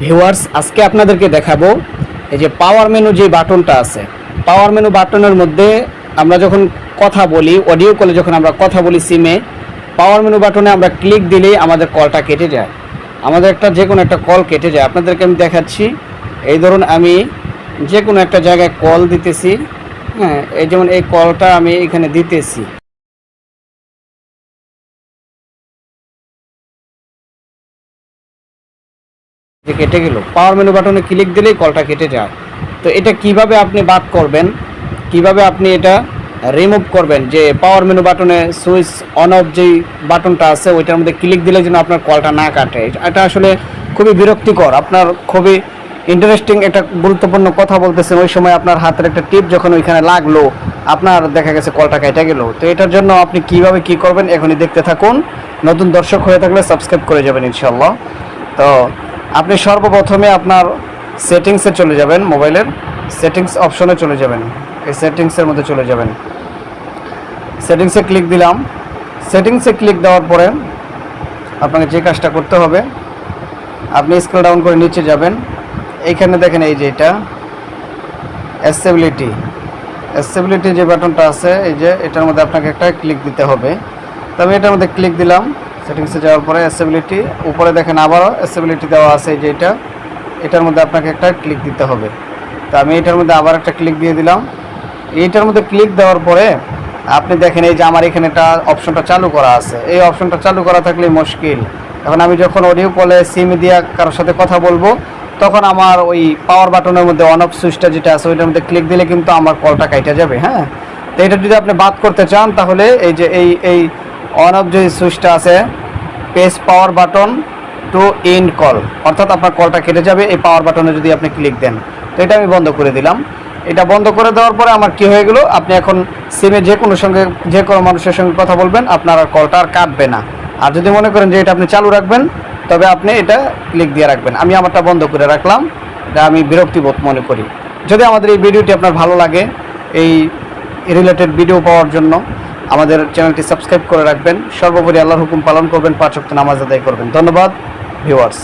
Viewers আজকে আপনাদেরকে দেখাবো এই যে পাওয়ার মেনু যে বাটনটা আছে। পাওয়ার মেনু বাটনের মধ্যে আমরা যখন কথা বলি অডিও কলে যখন আমরা কথা বলি সিমে পাওয়ার মেনু বাটনে আমরা ক্লিক দিলেই আমাদের কলটা কেটে যায়। আমাদের একটা যে কোনো একটা কল কেটে যায়। আপনাদেরকে আমি দেখাচ্ছি, এই ধরুন আমি যে কোনো একটা জায়গায় কল দিতেছি হ্যাঁ এই যেমন এই কলটা আমি এখানে দিতেছি। যে কেটে গেল। পাওয়ার মেনু বাটনে ক্লিক দিলেই কলটা কেটে যায়। তো এটা কীভাবে আপনি বাদ করবেন? কীভাবে আপনি এটা রিমুভ করবেন? যে পাওয়ার মেনু বাটনে সুইচ অন অফ যেই বাটনটা আছে, ওইটার মধ্যে ক্লিক দিলে যেন আপনার কলটা না কাটে। এটা আসলে খুবই বিরক্তিকর। আপনার খুবই ইন্টারেস্টিং একটা গুরুত্বপূর্ণ কথা বলতেছেন। ওই সময় আপনার হাতের একটা টিপ যখন ওইখানে লাগল, আপনার দেখা গেছে কলটা কেটে গেল। তো এটার জন্য আপনি কীভাবে কি করবেন, এখনই দেখতে থাকুন। নতুন দর্শক হয়ে থাকলে সাবস্ক্রাইব করে যাবেন ইনশাল্লাহ তো আপনি সর্বপ্রথমে আপনার সেটিংসে চলে যাবেন, মোবাইলের সেটিংস অপশনে চলে যাবেন। এই সেটিংসের মধ্যে চলে যাবেন। সেটিংসে ক্লিক দিলাম। সেটিংসে ক্লিক দেওয়ার পরে আপনাকে যে কাজটা করতে হবে, আপনি স্কেল ডাউন করে নিচে যাবেন। এইখানে দেখেন এই যে এটা, অ্যাসেবিলিটি। অ্যাসেবিলিটি যে বাটনটা আছে, এই যে এটার মধ্যে আপনাকে একটা ক্লিক দিতে হবে। তো আমি এটার মধ্যে ক্লিক দিলাম। সেটিংসে যাওয়ার পরে অ্যাসেবিলিটি উপরে দেখেন আবারও অ্যাসেবিলিটি দেওয়া আছে যে এটা। এটার মধ্যে আপনাকে একটা ক্লিক দিতে হবে। তো আমি এটার মধ্যে আবার একটা ক্লিক দিয়ে দিলাম। এইটার মধ্যে ক্লিক দেওয়ার পরে আপনি দেখেন এই যে আমার এখানে একটা অপশনটা চালু করা আছে। এই অপশনটা চালু করা থাকলে মুশকিল। এখন আমি যখন অডিও কলে সিম দিয়ে কারোর সাথে কথা বলব, তখন আমার ওই পাওয়ার বাটনের মধ্যে অন অফ সুইচটা যেটা আছে, ওইটার মধ্যে ক্লিক দিলে কিন্তু আমার কলটা কাইটা যাবে হ্যাঁ? তো এটা যদি আপনি বাদ করতে চান, তাহলে এই যে এই এই অন অফ যে সুইচটা আছে press power button to end call অর্থাৎ আপনার কলটা কেটে যাবে, এই পাওয়ার বাটনে যদি আপনি ক্লিক দেন। তো এটা আমি বন্ধ করে দিলাম। এটা বন্ধ করে দেওয়ার পরে আমার কি হয়ে গেল? আপনি এখন সিমে যে কোনো সঙ্গে যে কোনো মানুষের সঙ্গে কথা বলবেন, আপনার আর কলটা আর কাটবে না। আর যদি মনে করেন যে এটা আপনি চালু রাখবেন, তবে আপনি এটা ক্লিক দিয়ে রাখবেন। আমি আমারটা বন্ধ করে রাখলাম এটা আমি বিরক্তিবোধ মনে করি। যদি আমাদের এই ভিডিওটি আপনার ভালো লাগে, এই রিলেটেড ভিডিও পাওয়ার জন্য আমাদের চ্যানেলটি সাবস্ক্রাইব করে রাখবেন। সর্বোপরি আল্লাহর হুকুম পালন করবেন পাঁচ নামাজ আদায় করবেন। ধন্যবাদ, ভিউয়ার্স।